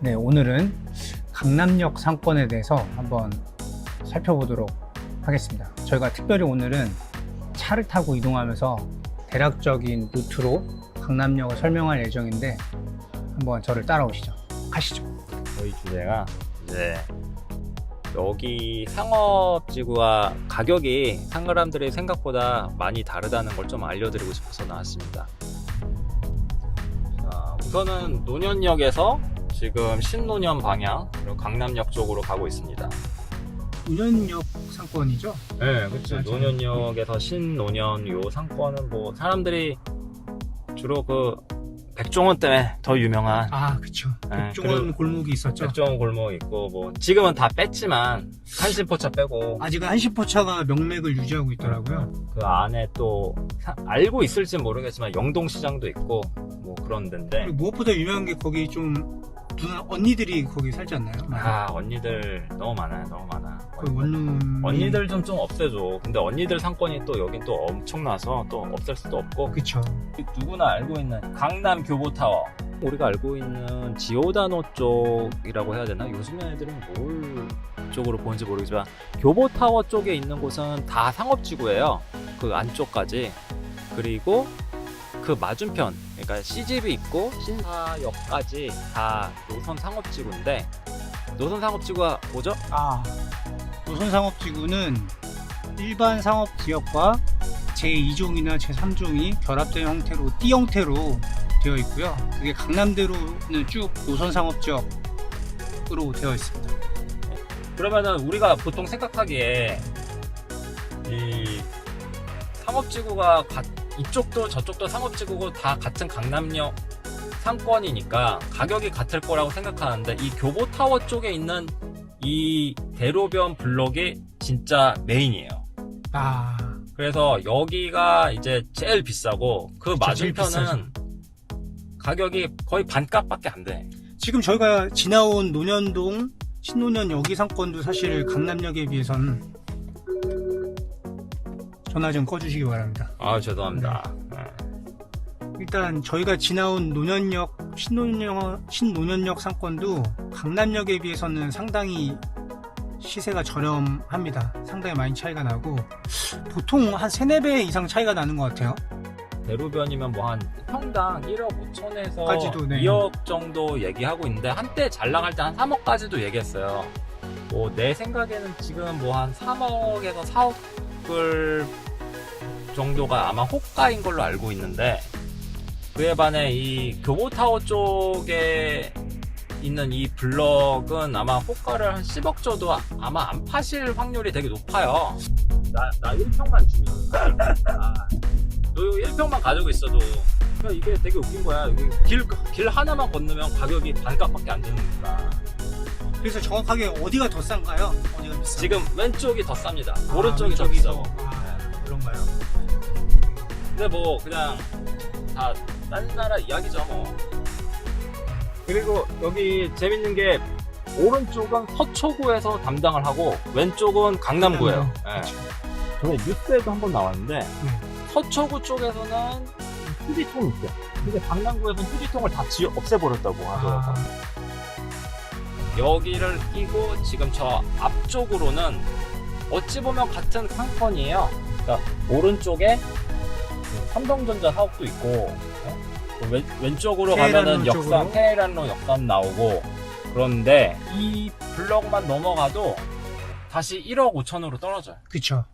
네, 오늘은 강남역 상권에 대해서 한번 살펴보도록 하겠습니다. 저희가 특별히 오늘은 차를 타고 이동하면서 대략적인 루트로 강남역을 설명할 예정인데 한번 저를 따라오시죠. 가시죠. 저희 주제가 이제 여기 상업지구와 가격이 사람들이 생각보다 많이 다르다는 걸 좀 알려드리고 싶어서 나왔습니다. 자, 우선은 노년역에서 지금 신노년 방향 그리고 강남역 쪽으로 가고 있습니다. 운현역 상권이죠? 네, 그렇죠. 맞아요. 노년역에서 신노년 요 상권은 뭐 사람들이 주로 그 백종원 때문에 더 유명한 아, 그쵸. 네, 백종원 그리고- 골목이 있었죠. 백종원 골목 있고 뭐 지금은 다 뺐지만 한신포차 빼고 아직은 한시포차가 명맥을 유지하고 있더라고요. 그 안에 또 사- 알고 있을지 모르겠지만 영동시장도 있고 뭐 그런 데인데 그리고 무엇보다 유명한 게 거기 좀 누나 언니들이 거기 살지 않나요? 아 언니들 너무 많아요 너무 많아. 그 원룸 언니들 좀 좀 없애줘. 근데 언니들 상권이 또 여긴 또 엄청나서 또 없앨 수도 없고. 그쵸. 누구나 알고 있는 강남 교보타워. 우리가 알고 있는 지오다노 쪽이라고 해야 되나? 요즘 애들은 뭘 쪽으로 보는지 모르겠지만 교보타워 쪽에 있는 곳은 다 상업지구예요. 그 안쪽까지. 그리고 그 맞은편 그러니까 CGV 있고 신사역까지 다 노선 상업지구인데 노선 상업지구가 뭐죠? 아, 노선 상업지구는 일반 상업 지역과 제2종이나 제3종이 결합된 형태로 띠 형태로 되어 있고요. 그게 강남대로는 쭉 노선 상업 지역으로 되어 있습니다. 그러면은 우리가 보통 생각하기에 이 상업지구가 가- 이쪽도 저쪽도 상업지구고 다 같은 강남역 상권이니까 가격이 같을 거라고 생각하는데 이 교보타워 쪽에 있는 이 대로변 블록이 진짜 메인이에요. 아, 그래서 여기가 이제 제일 비싸고 그 맞은편은 가격이 거의 반값밖에 안 돼. 지금 저희가 지나온 논현동, 신논현 여기 상권도 사실 강남역에 비해서는 전화 좀 꺼주시기 바랍니다. 아 죄송합니다. 네. 일단 저희가 지나온 논현역 신논현 신논현역 상권도 강남역에 비해서는 상당히 시세가 저렴합니다. 상당히 많이 차이가 나고 보통 한 3, 4배 이상 차이가 나는 것 같아요. 대로변이면 뭐 한 평당 1억 5천에서 까지도, 네. 2억 정도 얘기하고 있는데 한때 잘 나갈 때 한 3억까지도 얘기했어요. 뭐 내 생각에는 지금 뭐 한 3억에서 4억 을 정도가 아마 호가인 걸로 알고 있는데 그에 반해 이 교보타워 쪽에 있는 이 블럭은 아마 호가를 한 10억 줘도 아- 아마 안 파실 확률이 되게 높아요. 나, 나 1평만 주면. 아, 너 1평만 가지고 있어도 그러니까 이게 되게 웃긴 거야. 길, 길 하나만 건너면 가격이 반값밖에 안 되니까. 그래서 정확하게 어디가 더 싼가요? 어디가 비싸? 지금 왼쪽이 더 쌉니다. 아, 오른쪽이 더 왼쪽이 비싸고. 더- 아, 그런가요? 근데 뭐 그냥 다딴 나라 이야기죠 뭐. 그리고 여기 재밌는 게 오른쪽은 서초구에서 담당을 하고 왼쪽은 강남구예요. 예. 전에 뉴스에도 한번 나왔는데 네. 서초구 쪽에서는 휴지통 있어요. 근데 강남구에서는 휴지통을 다 지워 없애버렸다고 하더라고요. 아, 여기를 끼고 지금 저 앞쪽으로는 어찌 보면 같은 상권이에요. 그러니까 오른쪽에 그 삼성전자 사업도 있고 어? 또 왼, 왼쪽으로 가면은 역삼. 테헤란로 역삼 나오고 그런데 이 블럭만 넘어가도 다시 1억 5천으로 떨어져요. 예.